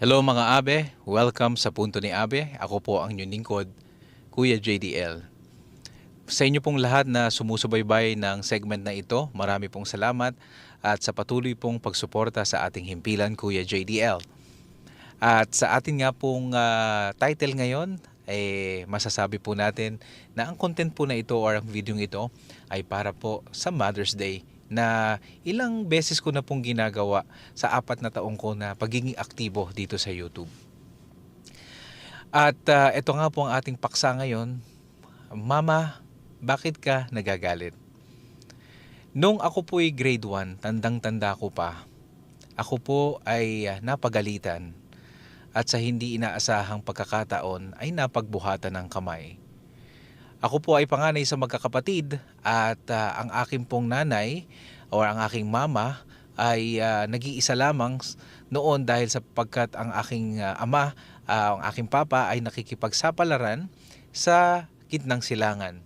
Hello mga abe, welcome sa Punto ni Abe. Ako po ang inyong lingkod, Kuya JDL. Sa inyo pong lahat na sumusubaybay ng segment na ito, marami pong salamat at sa patuloy pong pagsuporta sa ating himpilan, Kuya JDL. At sa atin nga pong ah, title ngayon, eh, masasabi po natin na ang content po na ito or ang video ito ay para po sa Mother's Day na ilang beses ko na pong ginagawa sa apat na taong ko na pagiging aktibo dito sa YouTube. At ah, ito nga po ang ating paksa ngayon. Mama, bakit ka nagagalit? Nung ako po ay grade 1, tandang-tanda ko pa, ako po ay ah, napagalitan at sa hindi inaasahang pagkakataon ay napagbuhatan ng kamay. Ako po ay panganay sa magkakapatid at ah, ang aking pong nanay o ang aking mama ay ah, nag-iisa lamang noon dahil sapagkat ang aking ah, ama, ah, ang aking papa ay nakikipagsapalaran sa gitnang silangan.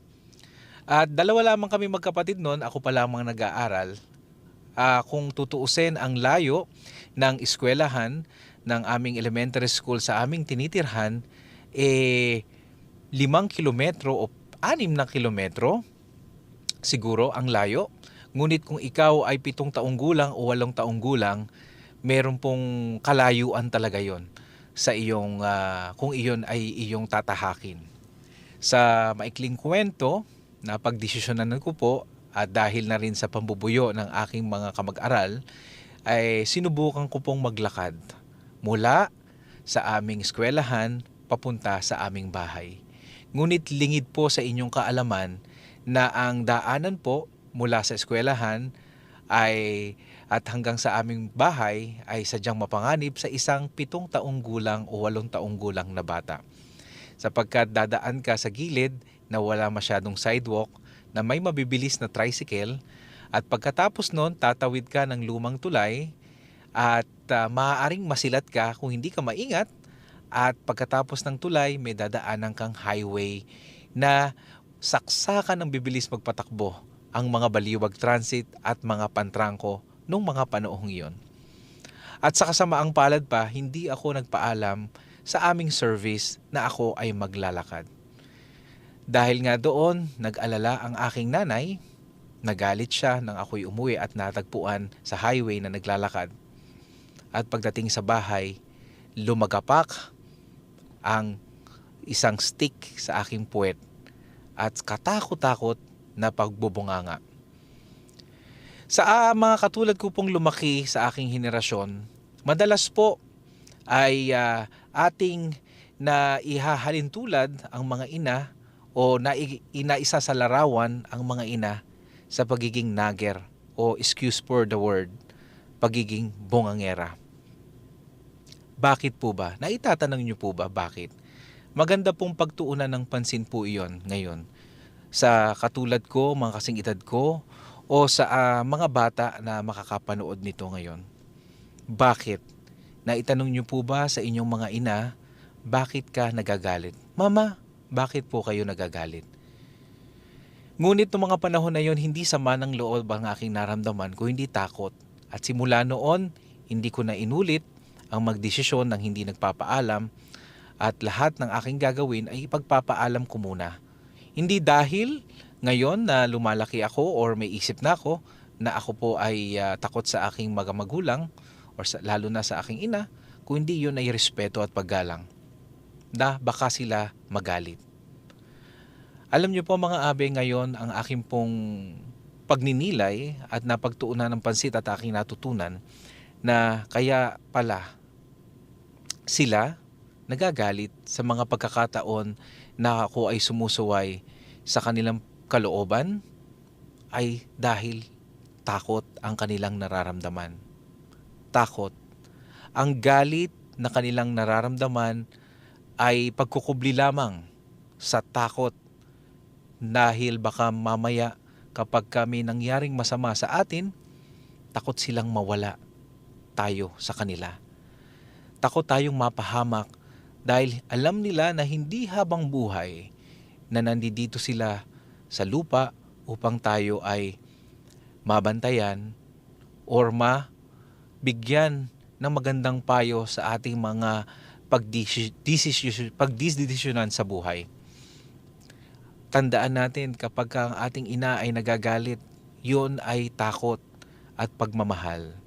At dalawa lamang kami magkapatid noon, ako pa lamang nag-aaral. Ah, kung tutuusin ang layo ng eskwelahan ng aming elementary school sa aming tinitirhan, eh, limang kilometro o anim na kilometro siguro ang layo. Ngunit kung ikaw ay pitong taong gulang o walong taong gulang, meron pong kalayuan talaga yon sa iyong, ah, kung iyon ay iyong tatahakin. Sa maikling kwento, napagdesisyonan ko po at dahil na rin sa pambubuyo ng aking mga kamag-aral, ay sinubukan ko pong maglakad mula sa aming eskwelahan papunta sa aming bahay. Ngunit lingid po sa inyong kaalaman na ang daanan po mula sa eskwelahan ay at hanggang sa aming bahay ay sadyang mapanganib sa isang pitong taong gulang o walong taong gulang na bata. Sapagkat dadaan ka sa gilid na wala masyadong sidewalk na may mabibilis na tricycle at pagkatapos nun tatawid ka ng lumang tulay at ah, maaaring masilat ka kung hindi ka maingat at pagkatapos ng tulay may dadaanan kang highway na saksakan ng bibilis magpatakbo ang mga baliwag transit at mga pantrangko nung mga panoong iyon. At sa kasamaang palad pa, hindi ako nagpaalam sa aming service na ako ay maglalakad. Dahil nga doon, nag-alala ang aking nanay, nagalit siya nang ako'y umuwi at natagpuan sa highway na naglalakad. At pagdating sa bahay, lumagapak ang isang stick sa aking puwet at katakot-takot na pagbubunganga. Sa ah, mga katulad ko pong lumaki sa aking henerasyon, madalas po ay ah, ating na ihahalin tulad ang mga ina o na inaisa sa larawan ang mga ina sa pagiging nager o excuse for the word, pagiging bungangera. Bakit po ba? Naitatanong niyo po ba bakit? Maganda pong pagtuunan ng pansin po iyon ngayon sa katulad ko, mga kasing edad ko, o sa ah, mga bata na makakapanood nito ngayon. Bakit? Naitanong niyo po ba sa inyong mga ina, bakit ka nagagalit? Mama, bakit po kayo nagagalit? Ngunit noong mga panahon na yon, hindi sama ng loob ang aking naramdaman ko, hindi takot. At simula noon, hindi ko na inulit ang magdesisyon ng hindi nagpapaalam at lahat ng aking gagawin ay ipagpapaalam ko muna. Hindi dahil ngayon na lumalaki ako or may isip na ako na ako po ay ah, takot sa aking mga magulang or sa, lalo na sa aking ina, kung hindi yun ay respeto at paggalang. Na baka sila magalit. Alam niyo po mga abe ngayon ang aking pong pagninilay at napagtuunan ng pansit at aking natutunan na kaya pala sila nagagalit sa mga pagkakataon na ako ay sumusuway sa kanilang kalooban ay dahil takot ang kanilang nararamdaman. Takot. Ang galit na kanilang nararamdaman ay pagkukubli lamang sa takot dahil baka mamaya kapag kami nangyaring masama sa atin, takot silang mawala tayo sa kanila. Takot tayong mapahamak dahil alam nila na hindi habang buhay na nandito sila sa lupa upang tayo ay mabantayan or mabigyan ng magandang payo sa ating mga pagdesisyon, pagdesisyonan sa buhay. Tandaan natin kapag ang ating ina ay nagagalit, yun ay takot at pagmamahal.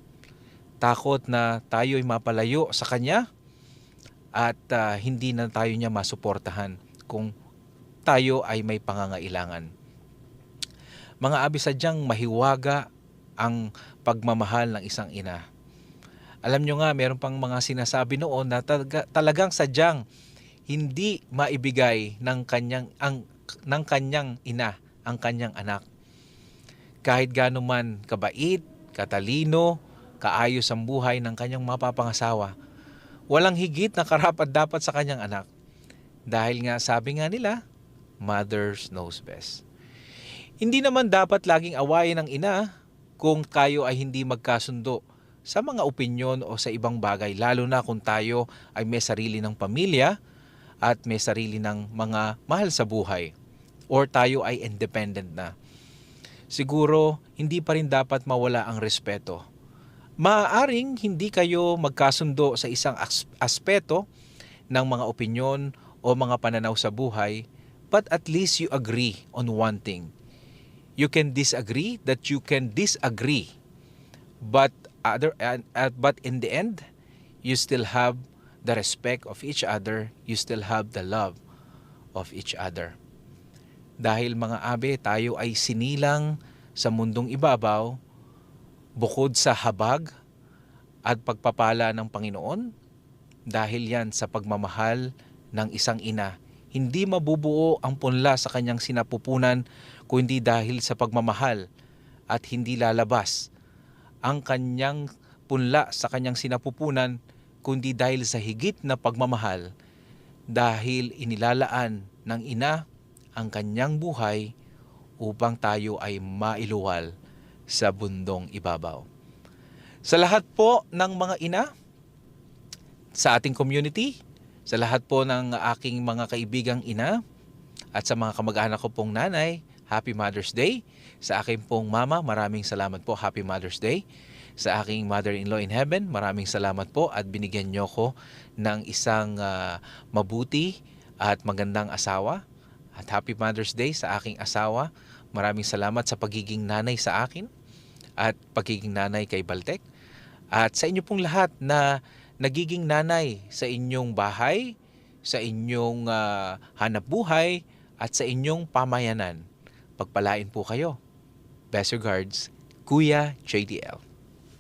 Takot na tayo ay mapalayo sa kanya at ah, hindi na tayo niya masuportahan kung tayo ay may pangangailangan. Mga abi sadyang mahiwaga ang pagmamahal ng isang ina. Alam nyo nga, meron pang mga sinasabi noon na talaga, talagang sadyang hindi maibigay ng kanyang ang ng kanyang ina ang kanyang anak. Kahit gaano man kabait, katalino, kaayos ang buhay ng kanyang mapapangasawa, walang higit na karapat dapat sa kanyang anak. Dahil nga sabi nga nila, mothers knows best. Hindi naman dapat laging awayin ng ina kung kayo ay hindi magkasundo sa mga opinyon o sa ibang bagay, lalo na kung tayo ay may sarili ng pamilya at may sarili ng mga mahal sa buhay or tayo ay independent na. Siguro, hindi pa rin dapat mawala ang respeto. Maaaring hindi kayo magkasundo sa isang as- aspeto ng mga opinyon o mga pananaw sa buhay, but at least you agree on one thing. You can disagree that you can disagree. But other and uh, but in the end, you still have the respect of each other, you still have the love of each other. Dahil mga abe, tayo ay sinilang sa mundong ibabaw, bukod sa habag at pagpapala ng Panginoon, dahil yan sa pagmamahal ng isang ina. Hindi mabubuo ang punla sa kanyang sinapupunan kundi dahil sa pagmamahal at hindi lalabas ang kanyang punla sa kanyang sinapupunan kundi dahil sa higit na pagmamahal dahil inilalaan ng ina ang kanyang buhay upang tayo ay mailuwal sa bundong ibabaw. Sa lahat po ng mga ina sa ating community, sa lahat po ng aking mga kaibigang ina at sa mga kamag-anak ko pong nanay, Happy Mother's Day. Sa aking pong mama, maraming salamat po. Happy Mother's Day. Sa aking mother-in-law in heaven, maraming salamat po at binigyan nyo ko ng isang ah, mabuti at magandang asawa. At Happy Mother's Day sa aking asawa. Maraming salamat sa pagiging nanay sa akin at pagiging nanay kay Baltek. At sa inyo pong lahat na nagiging nanay sa inyong bahay, sa inyong ah, hanap buhay, at sa inyong pamayanan. Pagpalain po kayo. Best regards, Kuya JDL.